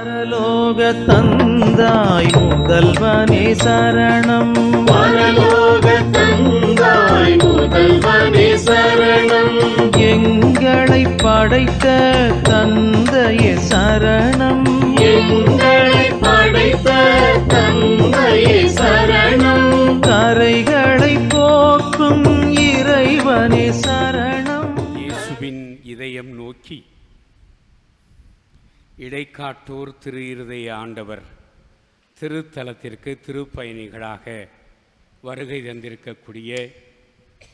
பரலோக தந்தாய் முதல்வனே சரணம். பரலோக தந்தாய் முதல்வனே சரணம். எங்களை படைத்த தந்தையே சரணம். எங்களை படைத்த தந்தையே சரணம். கரைகளை போக்கும் இறைவனே சரணம். இயேசுவின் இதயம் நோக்கி இடைக்காட்டூர் திரு இருதய ஆண்டவர் திருத்தலத்திற்கு திருப்பயணிகளாக வருகை தந்திருக்கக்கூடிய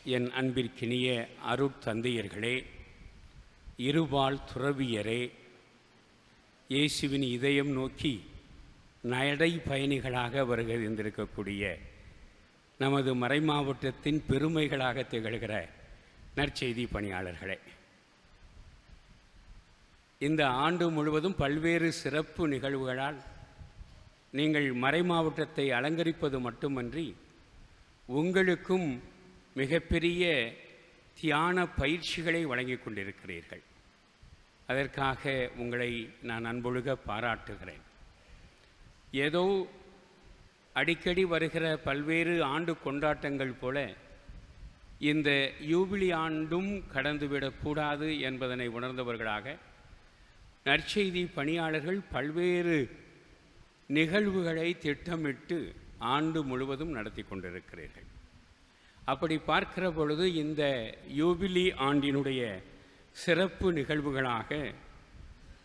என் அன்பிற்கினிய அருட்தந்தையர்களே இருபால் துறவியரே இயேசுவின் இதயம் நோக்கி நடை பயணிகளாக வருகை தந்திருக்கக்கூடிய நமது மறைமாவட்டத்தின் பெருமைகளாக திகழ்கிற நற்செய்தி பணியாளர்களே. இந்த ஆண்டு முழுவதும் பல்வேறு சிறப்பு நிகழ்வுகளால் நீங்கள் மறைமாவட்டத்தை அலங்கரிப்பது மட்டுமன்றி உங்களுக்கும் மிகப்பெரிய தியான பயிற்சிகளை வழங்கி கொண்டிருக்கிறீர்கள். அதற்காக உங்களை நான் அன்பொழுக பாராட்டுகிறேன். ஏதோ அடிக்கடி வருகிற பல்வேறு ஆண்டு கொண்டாட்டங்கள் போல இந்த யூபிலி ஆண்டும் கடந்துவிடக்கூடாது என்பதனை உணர்ந்தவர்களாக நற்செய்தி பணியாளர்கள் பல்வேறு நிகழ்வுகளை திட்டமிட்டு ஆண்டு முழுவதும் நடத்தி கொண்டிருக்கிறீர்கள். அப்படி பார்க்கிற பொழுது இந்த யூபிலி ஆண்டினுடைய சிறப்பு நிகழ்வுகளாக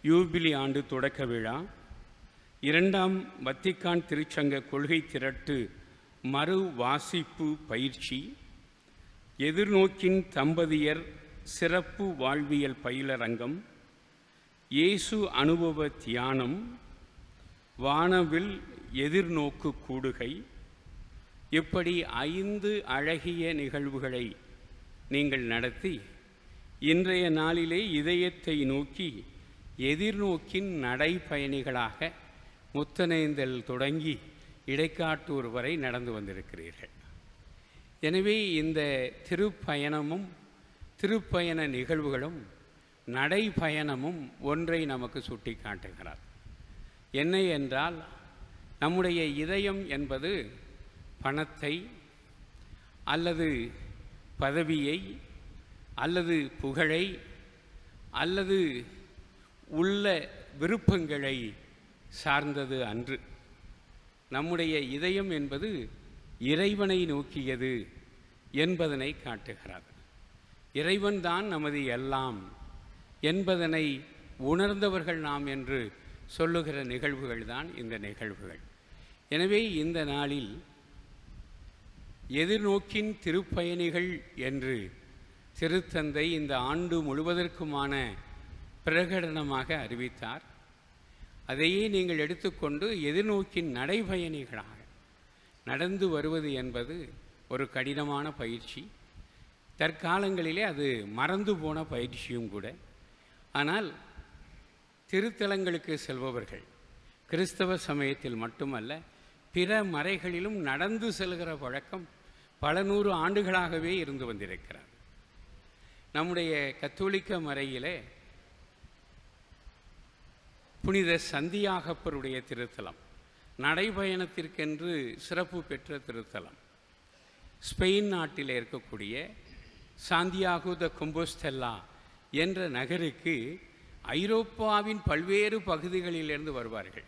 யூபிலி ஆண்டு தொடக்க விழா இரண்டாம் வத்திக்கான் திருச்சங்க கொள்கை திரட்டு மறு வாசிப்பு பயிற்சி எதிர்நோக்கின் தம்பதியர் சிறப்பு வாழ்வியல் பயிலரங்கம் இயேசு அனுபவ தியானம் வானவில் எதிர்நோக்கு கூடுகை இப்படி ஐந்து அழகிய நிகழ்வுகளை நீங்கள் நடத்தி இன்றைய நாளிலே இதயத்தை நோக்கி எதிர்நோக்கின் நடைப்பயணிகளாக முத்தனேந்தல் தொடங்கி இடைக்காட்டூர் வரை நடந்து வந்திருக்கிறீர்கள். எனவே இந்த திருப்பயணமும் திருப்பயண நிகழ்வுகளும் நடைபயணமும் ஒன்றை நமக்கு சுட்டி காட்டுகிறார் என்ன என்றால் நம்முடைய இதயம் என்பது பணத்தை அல்லது பதவியை அல்லது புகழை அல்லது உள்ள விருப்பங்களை சார்ந்தது அன்று. நம்முடைய இதயம் என்பது இறைவனை நோக்கியது என்பதனை காட்டுகிறார் இறைவன்தான் நமது எல்லாம். என்பதனை உணர்ந்தவர்கள் நாம் என்று சொல்லுகிற நிகழ்வுகள் தான் இந்த நிகழ்வுகள். எனவே இந்த நாளில் எதிர்நோக்கின் திருப்பயணிகள் என்று திருத்தந்தை இந்த ஆண்டு முழுவதற்குமான பிரகடனமாக அறிவித்தார். அதையே நீங்கள் எடுத்துக்கொண்டு எதிர்நோக்கின் நடைபயணிகளாக நடந்து வருவது என்பது ஒரு கடினமான பயிற்சி. தற்காலங்களிலே அது மறந்து போன பயிற்சியும் கூட. ஆனால் திருத்தலங்களுக்கு செல்பவர்கள் கிறிஸ்தவ சமயத்தில் மட்டுமல்ல பிற மறைகளிலும் நடந்து செல்கிற வழக்கம் பல நூறு ஆண்டுகளாகவே இருந்து வந்திருக்கிறார் நம்முடைய கத்தோலிக்க மறையிலே புனித சந்தியாகப்பருடைய திருத்தலம் நடைபயணத்திற்கென்று சிறப்பு பெற்ற திருத்தலம் ஸ்பெயின் நாட்டில் இருக்கக்கூடிய சாந்தியாகு த கும்போஸ்டெல்லா என்ற நகருக்கு ஐரோப்பாவின் பல்வேறு பகுதிகளிலிருந்து வருவார்கள்.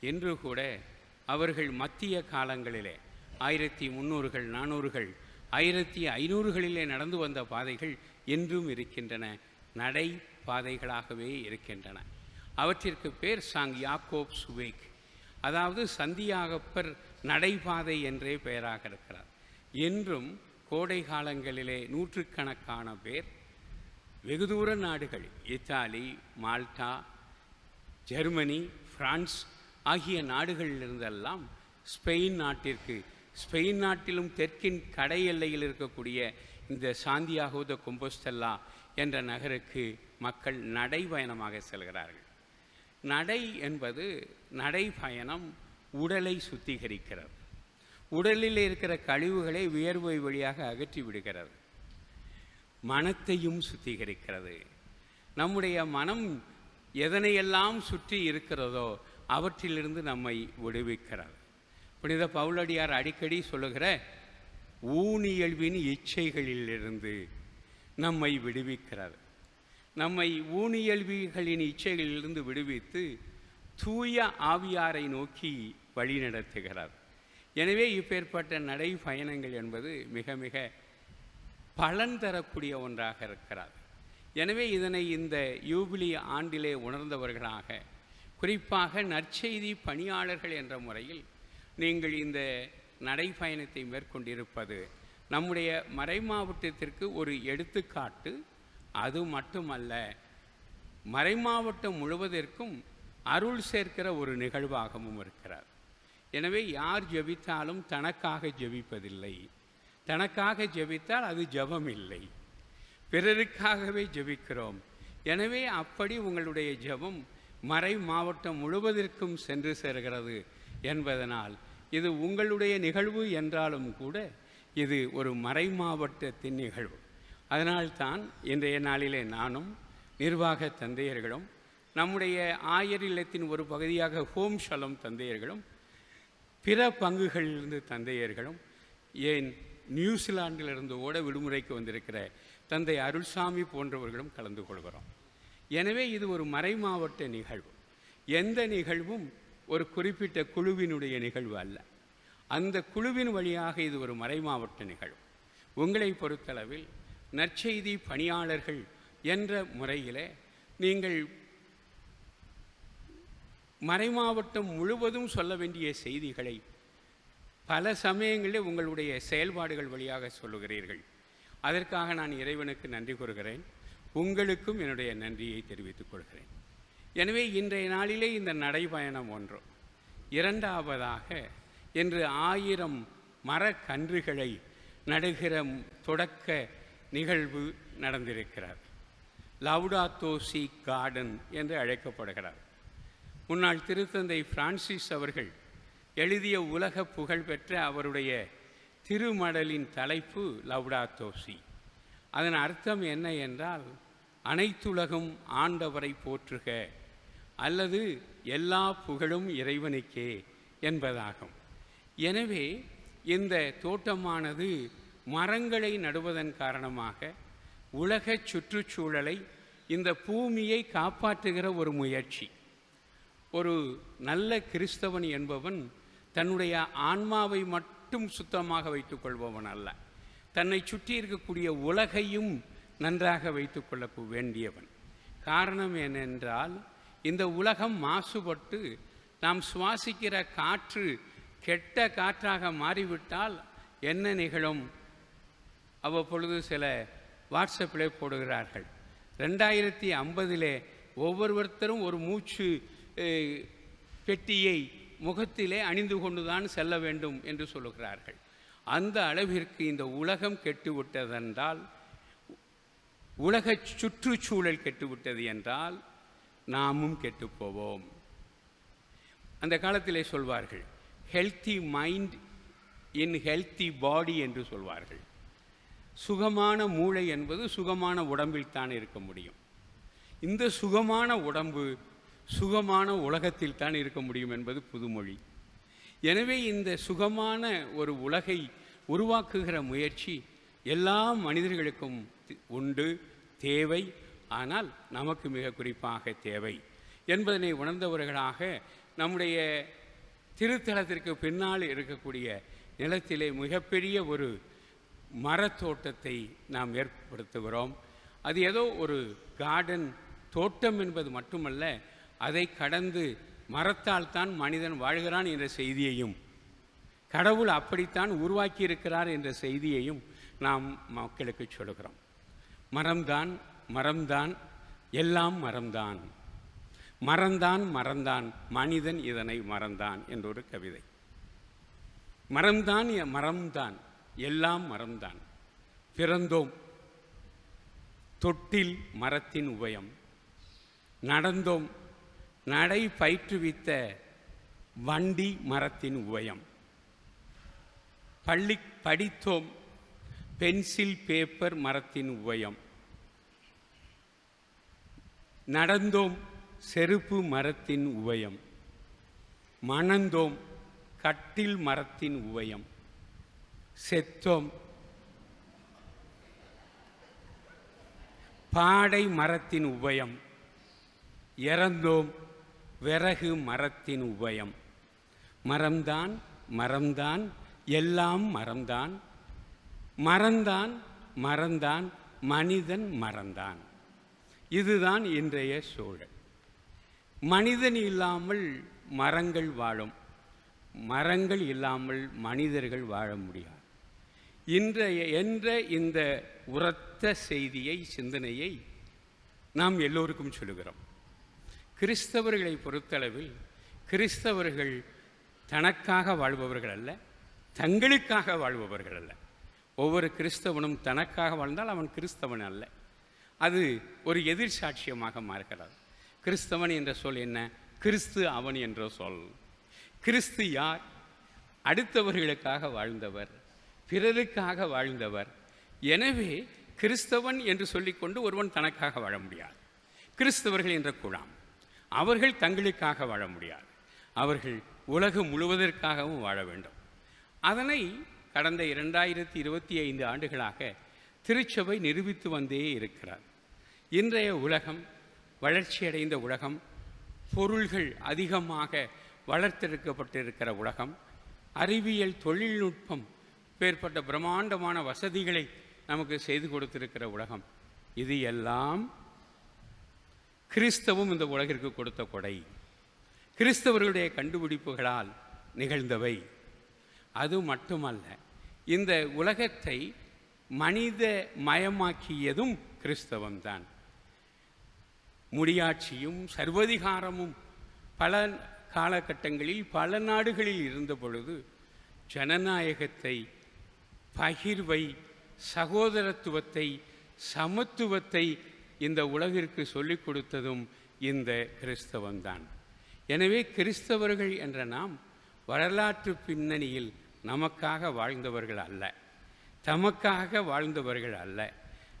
என்று கூட அவர்கள் மத்திய காலங்களிலே ஆயிரத்தி முந்நூறுகள் நானூறுகள் ஆயிரத்தி ஐநூறுகளிலே நடந்து வந்த பாதைகள் என்றும் இருக்கின்றன. நடை பாதைகளாகவே இருக்கின்றன. அவற்றிற்கு பேர் சாங் யாக்கோப் சுவேக். அதாவது சந்தியாகப்பர் நடைபாதை என்றே பெயராக இருக்கிறார். என்றும் கோடை காலங்களிலே நூற்றுக்கணக்கான பேர் வெகு தூர நாடுகள். இத்தாலி மால்டா ஜெர்மனி பிரான்ஸ் ஆகிய நாடுகளிலிருந்தெல்லாம் ஸ்பெயின் நாட்டிற்கு ஸ்பெயின் நாட்டிலும் தெற்கின் கடை எல்லையில் இருக்கக்கூடிய இந்த சாந்தியாகோ த கும்போஸ்டெல்லா என்ற நகருக்கு மக்கள் நடைபயணமாக செல்கிறார்கள். நடை என்பது நடைபயணம் உடலை சுத்திகரிக்கிறது. உடலில் இருக்கிற கழிவுகளை வியர்வை வழியாக அகற்றி விடுகிறது மனத்தையும் சுத்திகரிக்கிறது. நம்முடைய மனம் எதனையெல்லாம் சுற்றி இருக்கிறதோ அவற்றிலிருந்து நம்மை விடுவிக்கிறார் புனித பவுலடியார் அடிக்கடி சொல்லுகிற ஊனியல்வின் இச்சைகளிலிருந்து நம்மை விடுவிக்கிறார் நம்மை ஊனியல்விகளின் இச்சைகளிலிருந்து விடுவித்து தூய ஆவியாரை நோக்கி வழிநடத்துகிறார் எனவே இப்பேற்பட்ட நடை பயணங்கள் என்பது மிக மிக பலன் தரக்கூடிய ஒன்றாக இருக்கிறார். எனவே இதனை இந்த யூபிலி ஆண்டிலே உணர்ந்தவர்களாக குறிப்பாக நற்செய்தி பணியாளர்கள் என்ற முறையில் நீங்கள் இந்த நடைப்பயணத்தை மேற்கொண்டிருப்பது நம்முடைய மறைமாவட்டத்திற்கு ஒரு எடுத்துக்காட்டு. அது மட்டுமல்ல மறைமாவட்டம் முழுவதற்கும் அருள் சேர்க்கிற ஒரு நிகழ்வாகவும் இருக்கிறார். எனவே யார் ஜெபித்தாலும் தனக்காக ஜெபிப்பதில்லை. தனக்காக ஜெபித்தால் அது ஜெபம் இல்லை பிறருக்காகவே ஜெபிக்கிறோம். எனவே அப்படி உங்களுடைய ஜெபம் மறை மாவட்டம் முழுவதற்கும் சென்று சேர்கிறது என்பதனால் இது உங்களுடைய நிகழ்வு என்றாலும் கூட இது ஒரு மறை மாவட்டத்தின் நிகழ்வு. அதனால்தான் இன்றைய நாளிலே நானும் நிர்வாக தந்தையர்களும் நம்முடைய ஆயர் இல்லத்தின் ஒரு பகுதியாக ஹோம் ஷலம் தந்தையர்களும் பிற பங்குகளிலிருந்து தந்தையர்களும் ஏன் நியூசிலாண்டிலிருந்து ஓட விடுமுறைக்கு வந்திருக்கிற தந்தை அருள்சாமி போன்றவர்களும் கலந்து கொள்கிறோம். எனவே இது ஒரு மறைமாவட்ட நிகழ்வு. எந்த நிகழ்வும் ஒரு குறிப்பிட்ட குழுவினுடைய நிகழ்வு அல்ல. அந்த குழுவின் வழியாக இது ஒரு மறைமாவட்ட நிகழ்வு. உங்களை பொறுத்தளவில் நற்செய்தி பணியாளர்கள் என்ற முறையிலே நீங்கள் மறைமாவட்டம் முழுவதும் சொல்ல வேண்டிய செய்திகளை பல சமயங்களில் உங்களுடைய செயல்பாடுகள் வழியாக சொல்லுகிறீர்கள். அதற்காக நான் இறைவனுக்கு நன்றி கூறுகிறேன். உங்களுக்கும் என்னுடைய நன்றியை தெரிவித்துக் கொள்கிறேன். எனவே இன்றைய நாளிலே இந்த நடைபயணம் ஒன்று. இரண்டாவதாக இன்று ஆயிரம் மரக்கன்றுகளை நடுகிற தொடக்க நிகழ்வு நடந்திருக்கிறார் லவுடாத்தோசி கார்டன் என்று அழைக்கப்படுகிறார். முன்னாள் திருத்தந்தை பிரான்சிஸ் அவர்கள் எழுதிய உலக புகழ்பெற்ற அவருடைய திருமடலின் தலைப்பு லவ்டாத்தோசி. அதன் அர்த்தம் என்ன என்றால் அனைத்துலகும் ஆண்டவரை போற்றுக அல்லது எல்லா புகழும் இறைவனுக்கே என்பதாகும். எனவே இந்த தோட்டமானது மரங்களை நடுவதன் காரணமாக உலக சுற்றுச்சூழலை இந்த பூமியை காப்பாற்றுகிற ஒரு முயற்சி. ஒரு நல்ல கிறிஸ்தவன் என்பவன் தன்னுடைய ஆன்மாவை மட்டும் சுத்தமாக வைத்துக் கொள்பவன் அல்ல. தன்னை சுற்றி இருக்கக்கூடிய உலகையும் நன்றாக வைத்துக்கொள்ள வேண்டியவன். காரணம் என்னென்றால் இந்த உலகம் மாசுபட்டு நாம் சுவாசிக்கிற காற்று கெட்ட காற்றாக மாறிவிட்டால் என்ன நிகழும்? அவ்வப்பொழுது சில வாட்ஸ்அப்பில் போடுகிறார்கள். ரெண்டாயிரத்தி ஐம்பதிலே ஒவ்வொருத்தரும் ஒரு மூச்சு பெட்டியை முகத்திலே அணிந்து கொண்டுதான் செல்ல வேண்டும் என்று சொல்லுகிறார்கள். அந்த அளவிற்கு இந்த உலகம் கெட்டுவிட்டதென்றால் உலக சுற்றுச்சூழல் கெட்டுவிட்டது என்றால் நாமும் கெட்டுப்போவோம். அந்த காலத்திலே சொல்வார்கள் healthy mind in healthy body என்று சொல்வார்கள். சுகமான மூளை என்பது சுகமான உடம்பில் தான் இருக்க முடியும். இந்த சுகமான உடம்பு சுகமான உலகத்தில் தான் இருக்க முடியும் என்பது புதுமொழி. எனவே இந்த சுகமான ஒரு உலகை உருவாக்குகிற முயற்சி எல்லா மனிதர்களுக்கும் உண்டு தேவை. ஆனால் நமக்கு மிக குறிப்பாக தேவை என்பதனை உணர்ந்தவர்களாக நம்முடைய திருத்தலத்திற்கு பின்னால் இருக்கக்கூடிய நிலத்திலே மிகப்பெரிய ஒரு மரத்தோட்டத்தை நாம் ஏற்படுத்துகிறோம். அது ஏதோ ஒரு கார்டன் தோட்டம் என்பது மட்டுமல்ல அதை கடந்து மரத்தால் தான் மனிதன் வாழ்கிறான் என்ற செய்தியையும் கடவுள் அப்படித்தான் உருவாக்கி இருக்கிறார் என்ற செய்தியையும் நாம் மக்களுக்கு சொல்கிறோம் மரம்தான் மரம்தான் எல்லாம் மரம்தான். மறந்தான் மறந்தான் மனிதன் இதனை மறந்தான் என்றொரு கவிதை. மரம்தான் மரம்தான் எல்லாம் மரம்தான். பிறந்தோம் தொட்டில் மரத்தின் உபயம் நடந்தோம் நடை பயிற்றுவித்த வண்டி மரத்தின் உபயம் பள்ளி படித்தோம் பென்சில் பேப்பர் மரத்தின் உபயம் நடந்தோம் செருப்பு மரத்தின் உபயம் மணந்தோம் கட்டில் மரத்தின் உபயம் செத்தோம் பாடை மரத்தின் உபயம் இறந்தோம் விறகு மரத்தின் உபயம். மரம்தான் மரம்தான் எல்லாம் மரம்தான். மறந்தான் மறந்தான் மனிதன் மறந்தான் இதுதான் இன்றைய சூழல். மனிதன் இல்லாமல் மரங்கள் வாழும். மரங்கள் இல்லாமல் மனிதர்கள் வாழ முடியாது. இன்றைய என்ற இந்த உரத்த செய்தியை சிந்தனையை நாம் எல்லோருக்கும் சொல்லுகிறோம். கிறிஸ்தவர்களை பொறுத்தளவில் கிறிஸ்தவர்கள் தனக்காக வாழ்பவர்கள் அல்ல தங்களுக்காக வாழ்பவர்கள் அல்ல. ஒவ்வொரு கிறிஸ்தவனும் தனக்காக வாழ்ந்தால் அவன் கிறிஸ்தவன் அல்ல. அது ஒரு எதிர் சாட்சியமாக மாறுகிறது. கிறிஸ்தவன் என்ற சொல் என்ன? கிறிஸ்து அவன் என்ற சொல். கிறிஸ்து யார்? அடுத்தவர்களுக்காக வாழ்ந்தவர் பிறருக்காக வாழ்ந்தவர். எனவே கிறிஸ்தவன் என்று சொல்லிக்கொண்டு ஒருவன் தனக்காக வாழ முடியாது. கிறிஸ்தவர்கள் என்ற குழாம். அவர்கள் தங்களுக்காக வாழ முடியாது. அவர்கள் உலகம் முழுவதற்காகவும் வாழ வேண்டும். அதனை கடந்த இரண்டாயிரத்தி இருபத்தி ஐந்து ஆண்டுகளாக திருச்சபை நிரூபித்து வந்தே இருக்கிறார். இன்றைய உலகம் வளர்ச்சியடைந்த உலகம் பொருள்கள் அதிகமாக வளர்த்தெடுக்கப்பட்டிருக்கிற உலகம் அறிவியல் தொழில்நுட்பம் பேர்பட்ட பிரம்மாண்டமான வசதிகளை நமக்கு செய்து கொடுத்திருக்கிற உலகம் இது எல்லாம் கிறிஸ்தவம் இந்த உலகிற்கு கொடுத்த கொடை. கிறிஸ்தவர்களுடைய கண்டுபிடிப்புகளால் நிகழ்ந்தவை. அது மட்டுமல்ல இந்த உலகத்தை மனித மயமாக்கியதும் கிறிஸ்தவம்தான். முடியாட்சியும் சர்வதிகாரமும் பல காலகட்டங்களில் பல நாடுகளில் இருந்த பொழுது ஜனநாயகத்தை பகிர்வை சகோதரத்துவத்தை சமத்துவத்தை இந்த உலகிற்கு சொல்லிக் கொடுத்ததும் இந்த கிறிஸ்தவம்தான். எனவே கிறிஸ்தவர்கள் என்ற நாம் வரலாற்று பின்னணியில் நமக்காக வாழ்ந்தவர்கள் அல்ல. தமக்காக வாழ்ந்தவர்கள் அல்ல.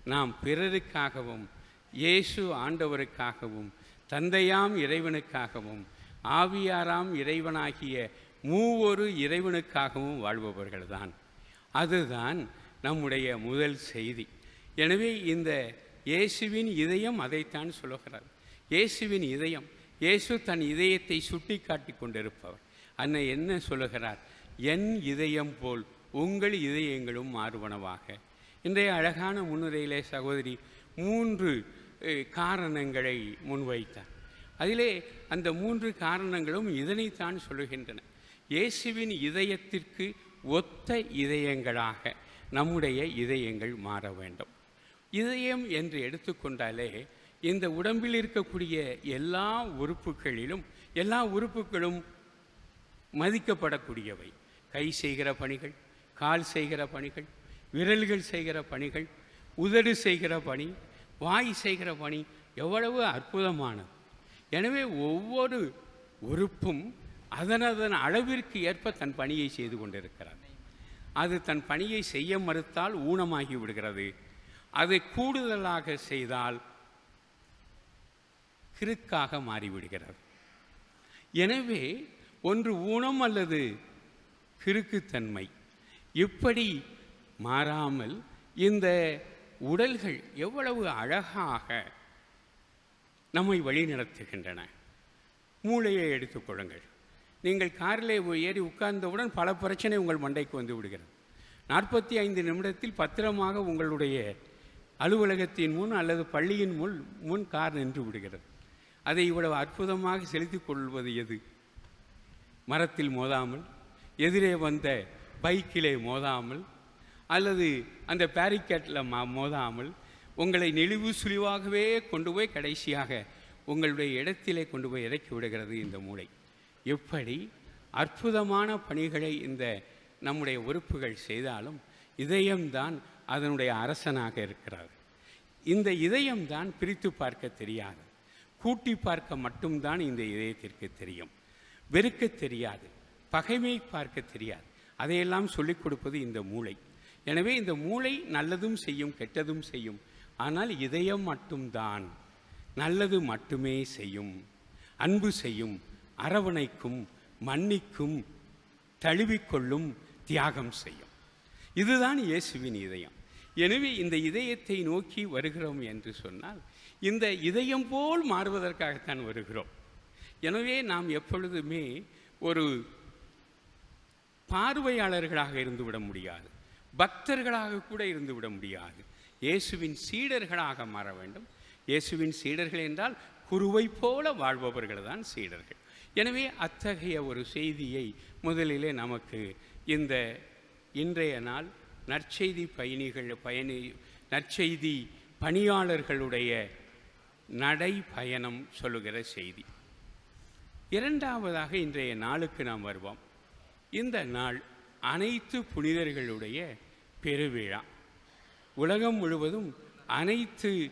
நாம் பிறருக்காகவும் இயேசு ஆண்டவருக்காகவும் தந்தையாம் இறைவனுக்காகவும் ஆவியாராம் இறைவனாகிய மூவொரு இறைவனுக்காகவும் வாழ்பவர்கள்தான். அதுதான் நம்முடைய முதல் செய்தி. எனவே இந்த இயேசுவின் இதயம் அதைத்தான் சொல்லுகிறார். இயேசுவின் இதயம் இயேசு தன் இதயத்தை சுட்டி காட்டி கொண்டிருப்பவர். அன்னை என்ன சொல்லுகிறார்? என் இதயம் போல் உங்கள் இதயங்களும் மாறுவனவாக. இன்றைய அழகான முன்னுரையிலே சகோதரி மூன்று காரணங்களை முன்வைத்தார். அதிலே அந்த மூன்று காரணங்களும் இதனைத்தான் சொல்லுகின்றன. இயேசுவின் இதயத்திற்கு ஒத்த இதயங்களாக நம்முடைய இதயங்கள் மாற வேண்டும். இதயம் என்று எடுத்துக்கொண்டாலே இந்த உடம்பில் இருக்கக்கூடிய எல்லா உறுப்புகளிலும் எல்லா உறுப்புகளும் மதிக்கப்படக்கூடியவை. கை செய்கிற பணிகள் கால் செய்கிற பணிகள் விரல்கள் செய்கிற பணிகள் உதடு செய்கிற பணி வாய் செய்கிற பணி எவ்வளவு அற்புதமானது. எனவே ஒவ்வொரு உறுப்பும் அதனதன் அளவிற்கு ஏற்ப தன் பணியை செய்து கொண்டிருக்கிறது. அது தன் பணியை செய்ய மறுத்தால் ஊனமாகி விடுகிறது. அதை கூடுதலாக செய்தால் கிறுக்காக மாறிவிடுகிறது. எனவே ஒன்று ஊனம் அல்லது கிறுக்குத்தன்மை. இப்படி மாறாமல் இந்த உடல்கள் எவ்வளவு அழகாக நம்மை வழிநடத்துகின்றன. மூளையை எடுத்துக்கொள்ளுங்கள் நீங்கள் காரிலே ஏறி உட்கார்ந்தவுடன் பல பிரச்சனை உங்கள் மண்டைக்கு வந்து விடுகிறது. நாற்பத்தி ஐந்து நிமிடத்தில் பத்திரமாக உங்களுடைய அலுவலகத்தின் முன் அல்லது பள்ளியின் முன் முன் கார் நின்று விடுகிறது. அதை இவ்வளவு அற்புதமாக செலுத்திக் கொள்வது எது? மரத்தில் மோதாமல் எதிரே வந்த பைக்கிலே மோதாமல் அல்லது அந்த பேரிக்கேட்டில் மோதாமல் உங்களை நெளிவு சுழிவாகவே கொண்டு போய் கடைசியாக உங்களுடைய இடத்திலே கொண்டு போய் இறக்கி விடுகிறது இந்த மூளை. எப்படி அற்புதமான பணிகளை இந்த நம்முடைய உறுப்புகள் செய்தாலும் இதயம்தான் அதனுடைய அரசனாக இருக்கிறார். இந்த இதயம்தான் பிரித்து பார்க்க தெரியாது. கூட்டி பார்க்க மட்டும்தான் இந்த இதயத்திற்கு தெரியும். வெறுக்க தெரியாது. பகைமை பார்க்க தெரியாது. அதையெல்லாம் சொல்லிக் கொடுப்பது இந்த மூளை. எனவே இந்த மூளை நல்லதும் செய்யும் கெட்டதும் செய்யும். ஆனால் இதயம் மட்டும்தான். நல்லது மட்டுமே செய்யும். அன்பு செய்யும் அரவணைக்கும் மன்னிக்கும் தழுவிக்கொள்ளும் தியாகம் செய்யும். இதுதான் இயேசுவின் இதயம். எனவே இந்த இதயத்தை நோக்கி வருகிறோம் என்று சொன்னால் இந்த இதயம் போல் மாறுவதற்காகத்தான் வருகிறோம். எனவே நாம் எப்பொழுதுமே ஒரு பார்வையாளர்களாக இருந்து விட முடியாது. பக்தர்களாக கூட இருந்து விட முடியாது. இயேசுவின் சீடர்களாக மாற வேண்டும். இயேசுவின் சீடர்கள் என்றால் குருவை போல வாழ்பவர்கள் தான் சீடர்கள். எனவே அத்தகைய ஒரு செய்தியை முதலிலே நமக்கு இந்த இன்றைய நாள் நற்செய்தி பயணிகள் பயணி நற்செய்தி பணியாளர்களுடைய நடை பயணம் சொல்லுகிற செய்தி. இரண்டாவதாக இன்றைய நாளுக்கு நாம் வருவோம். இந்த நாள் அனைத்து புனிதர்களுடைய பெருவிழா. உலகம் முழுவதும் அனைத்து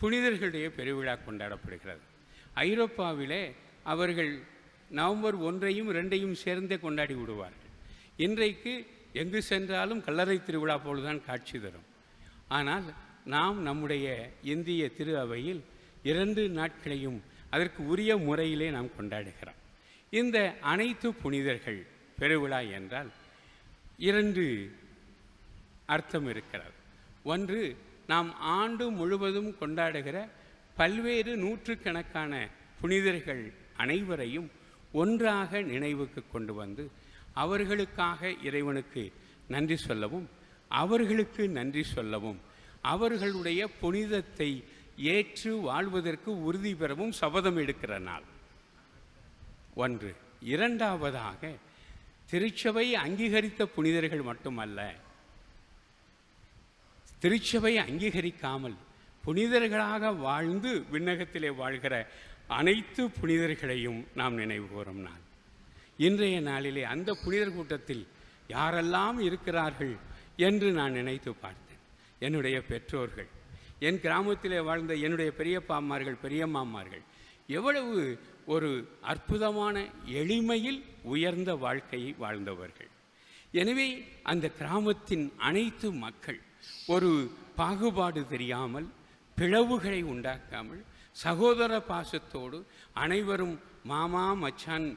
புனிதர்களுடைய பெருவிழா கொண்டாடப்படுகிறது. ஐரோப்பாவிலே அவர்கள் நவம்பர் ஒன்றையும் ரெண்டையும் சேர்ந்தே கொண்டாடி விடுவார்கள். இன்றைக்கு எங்கு சென்றாலும் கல்லறை திருவிழா போலதான் காட்சி தரும். ஆனால் நாம் நம்முடைய இந்திய திரு அவையில் இரண்டு நாட்களையும் அதற்கு உரிய முறையிலே நாம் கொண்டாடுகிறோம். இந்த அனைத்து புனிதர்கள் பெருவிழா என்றால் இரண்டு அர்த்தம் இருக்கிறது. ஒன்று நாம் ஆண்டு முழுவதும் கொண்டாடுகிற பல்வேறு நூற்றுக்கணக்கான புனிதர்கள் அனைவரையும் ஒன்றாக நினைவுக்கு கொண்டு வந்து அவர்களுக்காக இறைவனுக்கு நன்றி சொல்லவும் அவர்களுக்கு நன்றி சொல்லவும் அவர்களுடைய புனிதத்தை ஏற்று வாழ்வதற்கு உறுதி பெறவும் சபதம் எடுக்கிற நாள். ஒன்று. இரண்டாவதாக திருச்சபை அங்கீகரித்த புனிதர்கள் மட்டுமல்ல திருச்சபை அங்கீகரிக்காமல் புனிதர்களாக வாழ்ந்து விண்ணகத்திலே வாழ்கிற அனைத்து புனிதர்களையும் நாம் நினைவு கூறும் நான் இன்றைய நாளிலே அந்த புனிதர் கூட்டத்தில் யாரெல்லாம் இருக்கிறார்கள் என்று நான் நினைத்து பார்த்தேன். என்னுடைய பெற்றோர்கள் என் கிராமத்திலே வாழ்ந்த என்னுடைய பெரியப்பாமார்கள் பெரியம்மாமார்கள் எவ்வளவு ஒரு அற்புதமான எளிமையில் உயர்ந்த வாழ்க்கையை வாழ்ந்தவர்கள். எனவே அந்த கிராமத்தின் அனைத்து மக்கள் ஒரு பாகுபாடு தெரியாமல் பிளவுகளை உண்டாக்காமல் சகோதர பாசத்தோடு அனைவரும் மாமா மச்சான்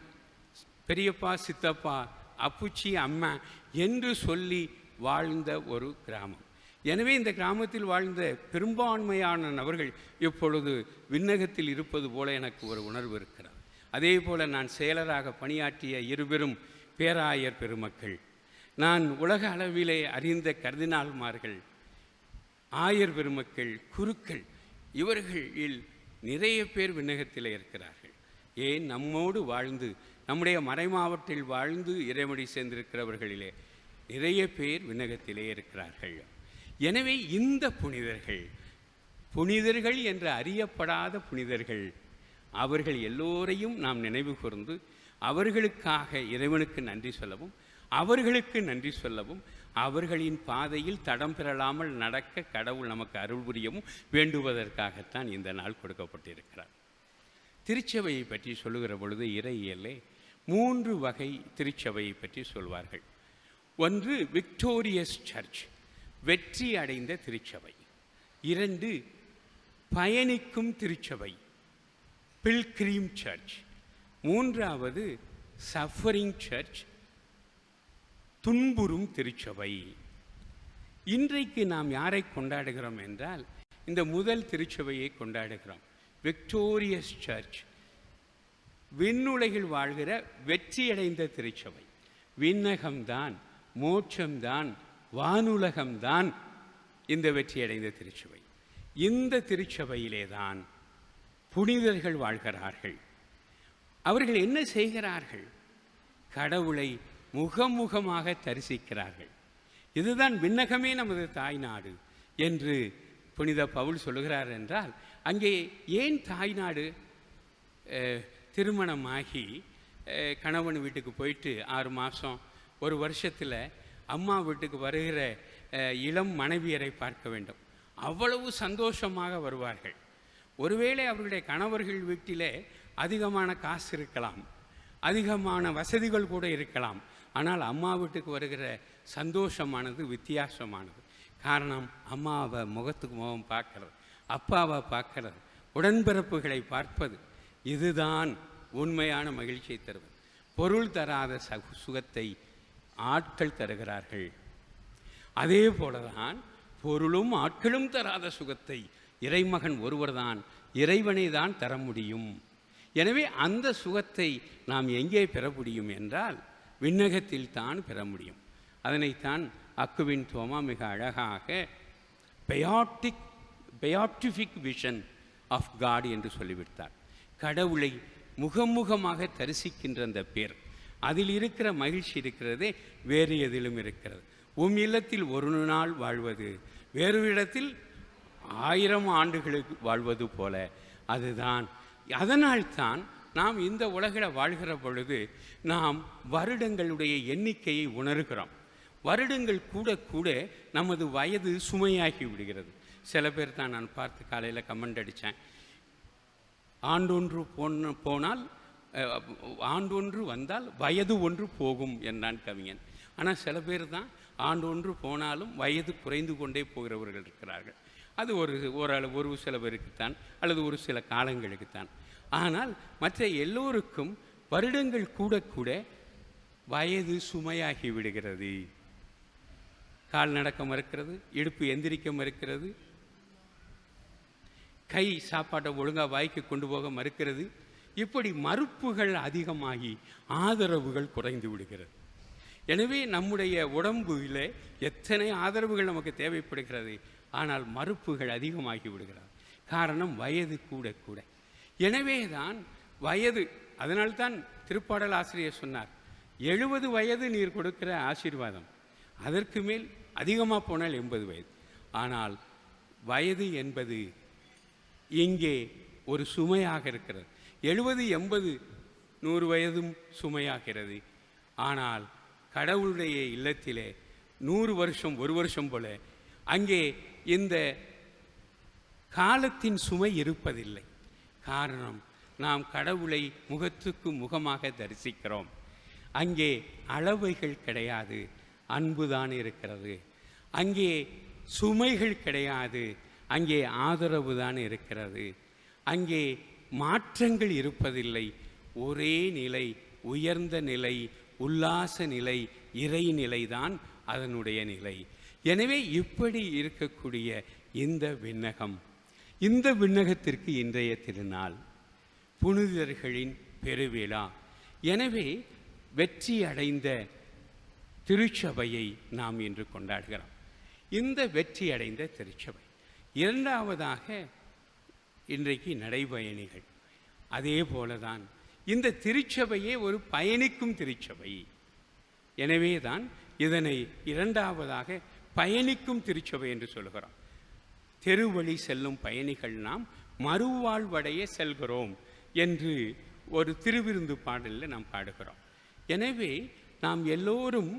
பெரியப்பா சித்தப்பா அப்புச்சி அம்மா என்று சொல்லி வாழ்ந்த ஒரு கிராமம். எனவே இந்த கிராமத்தில் வாழ்ந்த பெரும்பான்மையான நபர்கள் இப்பொழுது விண்ணகத்தில் இருப்பது போல எனக்கு ஒரு உணர்வு இருக்கிறது. அதே போல நான் செயலராக பணியாற்றிய இருபெரும் பேராயர் பெருமக்கள். நான் உலக அளவிலே அறிந்த கர்தினால்மார்கள் ஆயர் பெருமக்கள் குருக்கள் இவர்களில் நிறைய பேர் விண்ணகத்தில் இருக்கிறார்கள். ஏன்? நம்மோடு வாழ்ந்து நம்முடைய மறைமாவட்டில் வாழ்ந்து இறைவடி சேர்ந்திருக்கிறவர்களிலே நிறைய பேர் விண்ணகத்திலே இருக்கிறார்கள். எனவே இந்த புனிதர்கள் புனிதர்கள் என்று அறியப்படாத புனிதர்கள் அவர்கள் எல்லோரையும் நாம் நினைவு கூர்ந்து அவர்களுக்காக இறைவனுக்கு நன்றி சொல்லவும் அவர்களுக்கு நன்றி சொல்லவும் அவர்களின் பாதையில் தடம் பெறலாமல் நடக்க கடவுள் நமக்கு அருள் புரியவும் வேண்டுவதற்காகத்தான் இந்த நாள் கொடுக்கப்பட்டிருக்கிறார் திருச்சபையை பற்றி சொல்லுகிற பொழுது இறையியலே மூன்று வகை திருச்சபையை பற்றி சொல்வார்கள். ஒன்று விக்டோரியஸ் சர்ச் வெற்றி அடைந்த திருச்சபை. இரண்டு பயணிக்கும் திருச்சபை பில்கிரீம் சர்ச் மூன்றாவது சஃபரிங் சர்ச் துன்புறும் திருச்சபை. இன்றைக்கு நாம் யாரை கொண்டாடுகிறோம் என்றால் இந்த முதல் திருச்சபையை கொண்டாடுகிறோம். விக்டோரியஸ் சர்ச் விண்ணுலகில் வாழ்கிற வெற்றியடைந்த திருச்சபை. விண்ணகம்தான் மோட்சம்தான் வானுலகம்தான் இந்த வெற்றியடைந்த திருச்சபை. இந்த திருச்சபையிலே தான் புனிதர்கள் வாழ்கிறார்கள். அவர்கள் என்ன செய்கிறார்கள்? கடவுளை முகமுகமாக தரிசிக்கிறார்கள். இதுதான் விண்ணகமே நமது தாய்நாடு என்று புனித பவுல் சொல்லுகிறார் என்றால் அங்கே ஏன் தாய்நாடு அஹ், திருமணமாகி கணவன் வீட்டுக்கு போயிட்டு ஆறு மாதம் ஒரு வருஷத்தில் அம்மா வீட்டுக்கு வருகிற இளம் மனைவியரை பார்க்க வேண்டும். அவ்வளவு சந்தோஷமாக வருவார்கள். ஒருவேளை அவர்களுடைய கணவர்கள் வீட்டிலே அதிகமான காசு இருக்கலாம் அதிகமான வசதிகள் கூட இருக்கலாம் ஆனால் அம்மா வீட்டுக்கு வருகிற சந்தோஷமானது வித்தியாசமானது. காரணம் அம்மாவை முகத்துக்கு முகம் பார்க்கறது அப்பாவை பார்க்கறது உடன்பிறப்புகளை பார்ப்பது இதுதான் உண்மையான மகிழ்ச்சியை தருவது. பொருள் தராத சகு சுகத்தை ஆட்கள் தருகிறார்கள். அதே போலதான் பொருளும் ஆட்களும் தராத சுகத்தை இறைமகன் ஒருவர்தான் இறைவனை தான் தர முடியும். எனவே அந்த சுகத்தை நாம் எங்கே பெற முடியும் என்றால் விண்ணகத்தில் தான் பெற முடியும். அதனைத்தான் அக்குவின் தோமா மிக அழகாக beatific beatific vision of God என்று சொல்லிவிட்டார். கடவுளை முகமுகமாக தரிசிக்கின்ற அந்த பேர். அதில் இருக்கிற மகிழ்ச்சி இருக்கிறதே வேறு எதிலும் இருக்கிறது. உம் இல்லத்தில் ஒரு நாள் வாழ்வது வேறு இடத்தில் ஆயிரம் ஆண்டுகளுக்கு வாழ்வது போல அதுதான். அதனால்தான் நாம் இந்த உலகில் வாழ்கிற பொழுது நாம் வருடங்களுடைய எண்ணிக்கையை உணர்கிறோம். வருடங்கள் கூட கூட நமது வயது சுமையாகி விடுகிறது. சில பேர் தான் நான் பார்த்து காலையில் கமெண்ட் அடித்தேன் ஆண்டொன்று போன போனால் ஆண்டொன்று வந்தால் வயது ஒன்று போகும் என்றான் கவிஞன். ஆனால் சில பேர் தான் ஆண்டொன்று போனாலும் வயது குறைந்து கொண்டே போகிறவர்கள் இருக்கிறார்கள். அது ஒரு ஓரளவு ஒரு சில பேருக்குத்தான் அல்லது ஒரு சில காலங்களுக்குத்தான் ஆனால் மற்ற எல்லோருக்கும் வருடங்கள் கூட கூட வயது சுமையாகி விடுகிறது. கால் நடக்க மறுக்கிறது இடுப்பு எந்திரிக்க மறுக்கிறது கை சாப்பாட்டை ஒழுங்காக வாய்க்கு கொண்டு போக மறுக்கிறது. இப்படி மறுப்புகள் அதிகமாகி ஆதரவுகள் குறைந்து விடுகிறது. எனவே நம்முடைய உடம்புல எத்தனை ஆதரவுகள் நமக்கு தேவைப்படுகிறது. ஆனால் மறுப்புகள் அதிகமாகி விடுகிறது. காரணம் வயது கூட கூட. எனவே தான் வயது அதனால்தான் திருப்பாடல் ஆசிரியர் சொன்னார் எழுபது வயது நீர் கொடுக்கிற ஆசீர்வாதம். அதற்கு மேல் அதிகமாக போனால் எண்பது வயது. ஆனால் வயது என்பது இங்கே ஒரு சுமையாக இருக்கிறது. எழுபது எண்பது நூறு வயதும் சுமையாகிறது. ஆனால் கடவுளுடைய இல்லத்திலே நூறு வருஷம் ஒரு வருஷம் போல அங்கே இந்த காலத்தின் சுமை இருப்பதில்லை. காரணம் நாம் கடவுளை முகத்துக்கு முகமாக தரிசிக்கிறோம். அங்கே அளவைகள் கிடையாது அன்புதான் இருக்கிறது. அங்கே சுமைகள் கிடையாது அங்கே ஆதரவு தான் இருக்கிறது. அங்கே மாற்றங்கள் இருப்பதில்லை. ஒரே நிலை உயர்ந்த நிலை உல்லாச நிலை இறைநிலை தான் அதனுடைய நிலை. எனவே இப்படி இருக்கக்கூடிய இந்த விண்ணகம் இந்த விண்ணகத்திற்கு இன்றைய திருநாள் புனிதர்களின் பெருவிழா. எனவே வெற்றி அடைந்த திருச்சபையை நாம் இன்று கொண்டாடுகிறோம். இந்த வெற்றி அடைந்த திருச்சபை. இரண்டாவதாக இன்றைக்கு நடைபயணிகள். அதே போல தான் இந்த திருச்சபையே ஒரு பயணிக்கும் திருச்சபை. எனவே தான் இதனை இரண்டாவதாக பயணிக்கும் திருச்சபை என்று சொல்கிறோம் தெருவழி செல்லும் பயணிகள் நாம் மறுவாழ்வடைய செல்கிறோம் என்று ஒரு திருவிருந்து பாடலில் நாம் பாடுகிறோம். எனவே நாம் எல்லோரும்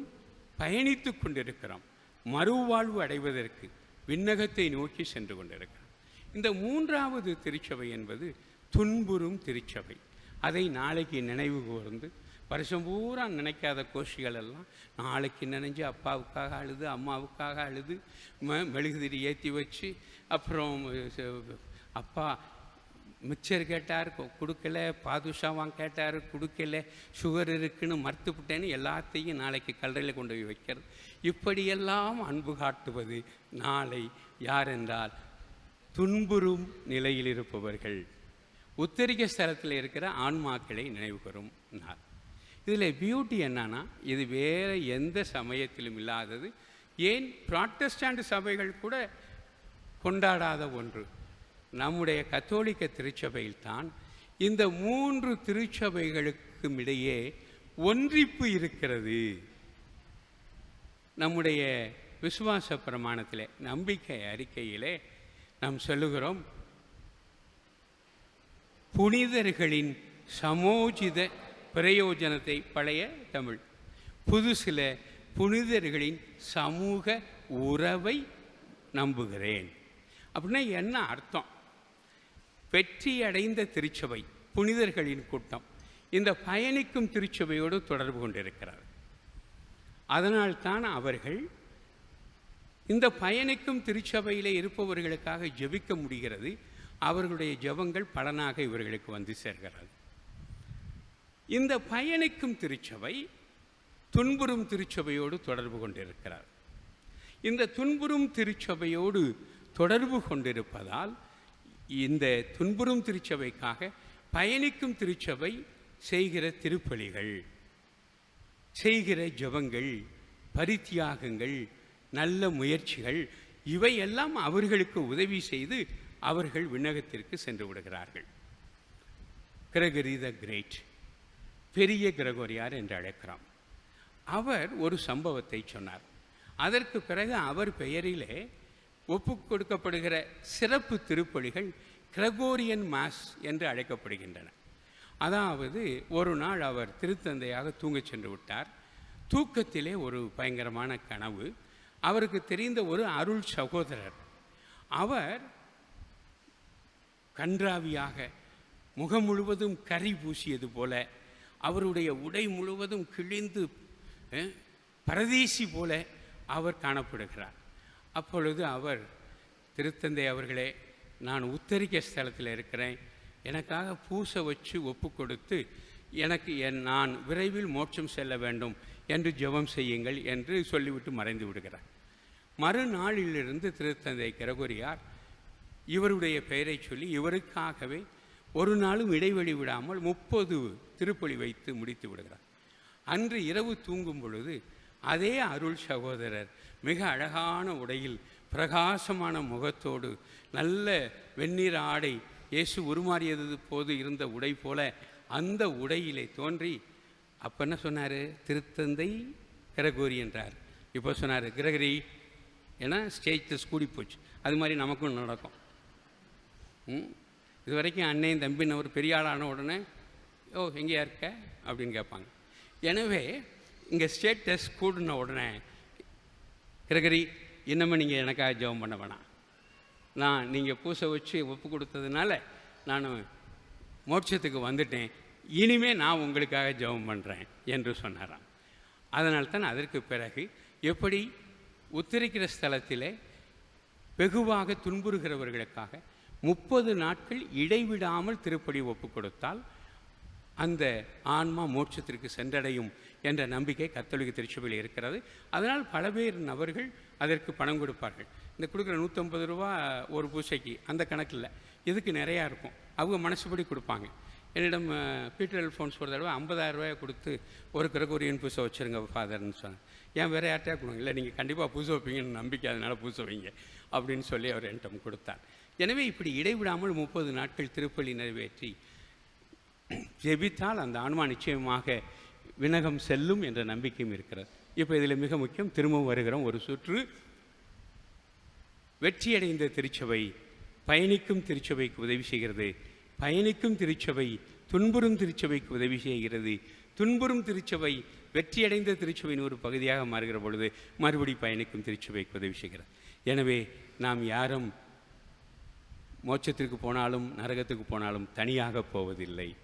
பயணித்து கொண்டிருக்கிறோம். மறுவாழ்வு அடைவதற்கு விண்ணகத்தை நோக்கி சென்று கொண்டிருக்கிறான். இந்த மூன்றாவது திருச்சபை என்பது துன்புறும் திருச்சபை. அதை நாளைக்கு நினைவு கூர்ந்து வருஷம் பூரா நினைக்காத கோஷிகள் எல்லாம் நாளைக்கு நினைஞ்சு அப்பாவுக்காக அழுது அம்மாவுக்காக அழுது மெழுகுதிரி ஏற்றி வச்சு அப்புறம் அப்பா மிக்சர் கேட்டார் கொ- கொடுக்கல பாதுஷாவான் கேட்டார் கொடுக்கல சுகர் இருக்குன்னு மறுத்துவிட்டேன்னு எல்லாத்தையும் நாளைக்கு கல்லறையில் கொண்டு போய் வைக்கிறது. இப்படியெல்லாம் அன்பு காட்டுவது நாளை யார் என்றால் துன்புறும் நிலையில் இருப்பவர்கள். உத்தரிக்க ஸ்தலத்தில் இருக்கிற ஆன்மாக்களை நினைவுகரும் நாள். இதில் பியூட்டி என்னன்னா இது வேறு எந்த சமயத்திலும் இல்லாதது. ஏன் ப்ராட்டஸ்டாண்ட் சபைகள் கூட கொண்டாடாத ஒன்று. நம்முடைய கத்தோலிக்க திருச்சபையில் தான் இந்த மூன்று திருச்சபைகளுக்கும் இடையே ஒன்றிப்பு இருக்கிறது. நம்முடைய விசுவாச பிரமாணத்திலே நம்பிக்கை அறிக்கையிலே நாம் சொல்லுகிறோம் புனிதர்களின் சமோஜித பிரயோஜனத்தை பழைய தமிழ் புதுசில புனிதர்களின் சமூக உறவை நம்புகிறேன். அப்படின்னா என்ன அர்த்தம்? வெற்றி அடைந்த திருச்சபை புனிதர்களின் கூட்டம். இந்த பயணிக்கும் திருச்சபையோடு தொடர்பு கொண்டிருக்கிறார். அதனால்தான் அவர்கள் இந்த பயணிக்கும் திருச்சபையில் இருப்பவர்களுக்காக ஜெபிக்க முடிகிறது. அவர்களுடைய ஜெபங்கள் பலனாக இவர்களுக்கு வந்து சேர்கிறது. இந்த பயணிக்கும் திருச்சபை துன்புறும் திருச்சபையோடு தொடர்பு கொண்டிருக்கிறார். இந்த துன்புறும் திருச்சபையோடு தொடர்பு கொண்டிருப்பதால் இந்த துன்புறும் திருச்சபைக்காக பயணிக்கும் திருச்சபை செய்கிற திருப்பலிகள் செய்கிற ஜபங்கள் பரித்தியாகங்கள் நல்ல முயற்சிகள் இவையெல்லாம் அவர்களுக்கு உதவி செய்து அவர்கள் விண்ணகத்திற்கு சென்று விடுகிறார்கள். கிரகரி த கிரேட் பெரிய கிரகோரியார் என்று அழைக்கிறோம். அவர் ஒரு சம்பவத்தை சொன்னார். அதற்கு பிறகு அவர் பெயரிலே ஒப்பு கொடுக்கப்படுகிற சிறப்பு திருப்பலிகள் கிரகோரியன் மாஸ் என்று அழைக்கப்படுகின்றன. அதாவது ஒரு நாள் அவர் திருத்தந்தையாக தூங்கச் சென்று விட்டார். தூக்கத்திலே ஒரு பயங்கரமான கனவு. அவருக்கு தெரிந்த ஒரு அருள் சகோதரர். அவர் கன்றாவியாக முகம் முழுவதும் கரி பூசியது போல அவருடைய உடை முழுவதும் கிழிந்து பரதேசி போல அவர் காணப்படுகிறார். அப்பொழுது அவர் திருத்தந்தை அவர்களே நான் உத்தரிக்க ஸ்தலத்தில் இருக்கிறேன். எனக்காக பூசை வச்சு ஒப்பு கொடுத்து எனக்கு என் நான் விரைவில் மோட்சம் செல்ல வேண்டும் என்று ஜெபம் செய்யுங்கள் என்று சொல்லிவிட்டு மறைந்து விடுகிறார். மறுநாளிலிருந்து திருத்தந்தை கிரகோரியார் இவருடைய பெயரை சொல்லி இவருக்காகவே ஒரு நாளும் இடைவெளி விடாமல் முப்பது திருப்பலி வைத்து முடித்து விடுகிறார். அன்று இரவு தூங்கும் பொழுது அதே அருள் சகோதரர் மிக அழகான உடையில் பிரகாசமான முகத்தோடு நல்ல வெந்நீர் ஆடை இயேசு உருமாறியது போது இருந்த உடை போல அந்த உடையிலே தோன்றி அப்போ என்ன சொன்னார்? திருத்தந்தை கிரகோரி என்றார். இப்போ சொன்னார் கிரகரி ஏன்னா ஸ்டேஜ் கூடி போச்சு. அது மாதிரி நமக்கும் நடக்கும். ம்? இது வரைக்கும் அண்ணன் தம்பின்னு ஒரு பெரிய ஆளான உடனே ஓ எங்கேயா இருக்க? அப்படின்னு கேட்பாங்க. எனவே இங்கே ஸ்டேட் டெஸ்ட் கூடின உடனே கிரகரி இன்னமும் நீங்கள் எனக்காக ஜெபம் பண்ண வேணாம். நான் நீங்கள் பூசை வச்சு ஒப்பு கொடுத்ததுனால நான் மோட்சத்துக்கு வந்துட்டேன். இனிமே நான் உங்களுக்காக ஜெபம் பண்ணுறேன் என்று சொன்னாராம். அதனால்தான் அதற்கு பிறகு எப்படி உத்தரிக்கிற ஸ்தலத்தில் வெகுவாக துன்புறுகிறவர்களுக்காக முப்பது நாட்கள் இடைவிடாமல் திருப்படி ஒப்பு கொடுத்தால் அந்த ஆன்மா மோட்சத்திற்கு சென்றடையும் என்ற நம்பிக்கை கத்தோலிக்க திருச்சபையில் இருக்கிறது. அதனால் பல பேர் நபர்கள் அதற்கு பணம் கொடுப்பார்கள். இந்த கொடுக்குற நூற்றம்பது ரூபா ஒரு பூசைக்கு அந்த கணக்கில் இதுக்கு நிறையா இருக்கும். அவங்க மனசுபடி கொடுப்பாங்க. என்னிடம் பீட்டர் அல்ஃபோன்ஸ் ஒரு தடவை 50000 ரூபாயை கொடுத்து ஒரு கிரகோரியன் பூசை வச்சுருங்க ஃபாதர்னு சொன்னேன் ஏன் வேறு யார்ட்டையா கொடுங்க? இல்லை நீங்கள் கண்டிப்பாக பூசை வைப்பீங்கன்னு நம்பிக்கை அதனால் பூசை வைங்க அப்படின்னு சொல்லி அவர் என்கிட்ட கொடுத்தார். எனவே இப்படி இடைவிடாமல் முப்பது நாட்கள் திருப்பலி நிறைவேற்றி ஜெபித்தால் அந்த ஆன்மா நிச்சயமாக வினகம் செல்லும் என்ற நம்பிக்கையும் இருக்கிறது. இப்போ இதில் மிக முக்கியம் திரும்பவும் வருகிறோம். ஒரு சுற்று. வெற்றியடைந்த திருச்சபை பயணிக்கும் திருச்சபைக்கு உதவி செய்கிறது. பயணிக்கும் திருச்சபை துன்புறும் திருச்சபைக்கு உதவி செய்கிறது. துன்புறும் திருச்சபை வெற்றியடைந்த திருச்சபையின் ஒரு பகுதியாக மாறுகிற பொழுது மறுபடி பயணிக்கும் திருச்சபைக்கு உதவி செய்கிறது. எனவே நாம் யாரும் மோட்சத்திற்கு போனாலும் நரகத்துக்கு போனாலும் தனியாக போவதில்லை.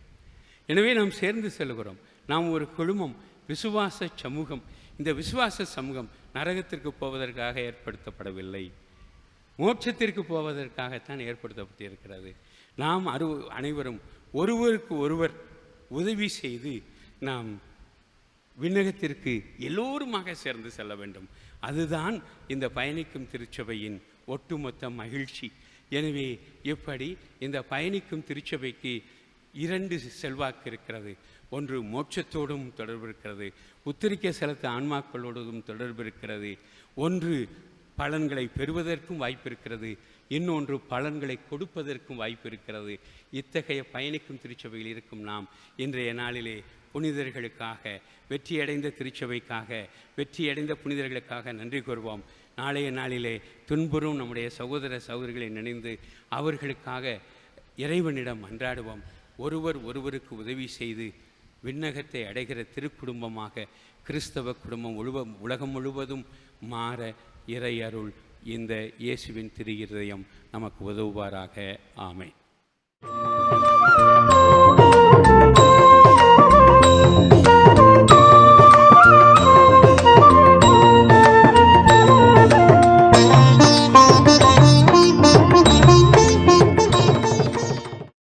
எனவே நாம் சேர்ந்து செல்கிறோம். நாம் ஒரு குழுமம் விசுவாச சமூகம். இந்த விசுவாச சமூகம் நரகத்திற்கு போவதற்காக ஏற்படுத்தப்படவில்லை. மோட்சத்திற்கு போவதற்காகத்தான் ஏற்படுத்தப்பட்டிருக்கிறது. நாம் அரு அனைவரும் ஒருவருக்கு ஒருவர் உதவி செய்து நாம் விண்ணகத்திற்கு எல்லோருமாக சேர்ந்து செல்ல வேண்டும். அதுதான் இந்த பயணிக்கும் திருச்சபையின் ஒட்டுமொத்த மகிழ்ச்சி. எனவே எப்படி இந்த பயணிக்கும் திருச்சபைக்கு இரண்டு செல்வாக்கு இருக்கிறது? ஒன்று மோட்சத்தோடும் தொடர்பு இருக்கிறது உத்திரிக்க செலுத்த ஆன்மாக்களோடும் தொடர்பு இருக்கிறது ஒன்று பலன்களை பெறுவதற்கும் வாய்ப்பு இருக்கிறது இன்னொன்று பலன்களை கொடுப்பதற்கும் வாய்ப்பு இருக்கிறது இத்தகைய பயணிக்கும் திருச்சபையில் இருக்கும் நாம் இன்றைய நாளிலே புனிதர்களுக்காக வெற்றியடைந்த திருச்சபைக்காக வெற்றியடைந்த புனிதர்களுக்காக நன்றி கூறுவோம். நாளைய நாளிலே துன்புறும் நம்முடைய சகோதர சகோதரிகளை நினைந்து அவர்களுக்காக இறைவனிடம் அன்றாடுவோம். ஒருவர் ஒருவருக்கு உதவி செய்து விண்ணகத்தை அடைகிற திருக்குடும்பமாக கிறிஸ்தவ குடும்பம் உழுவ உலகம் முழுவதும் மாற இறை அருள் இந்த இயேசுவின் திரு இருதயம் நமக்கு உதவுவாராக. ஆமை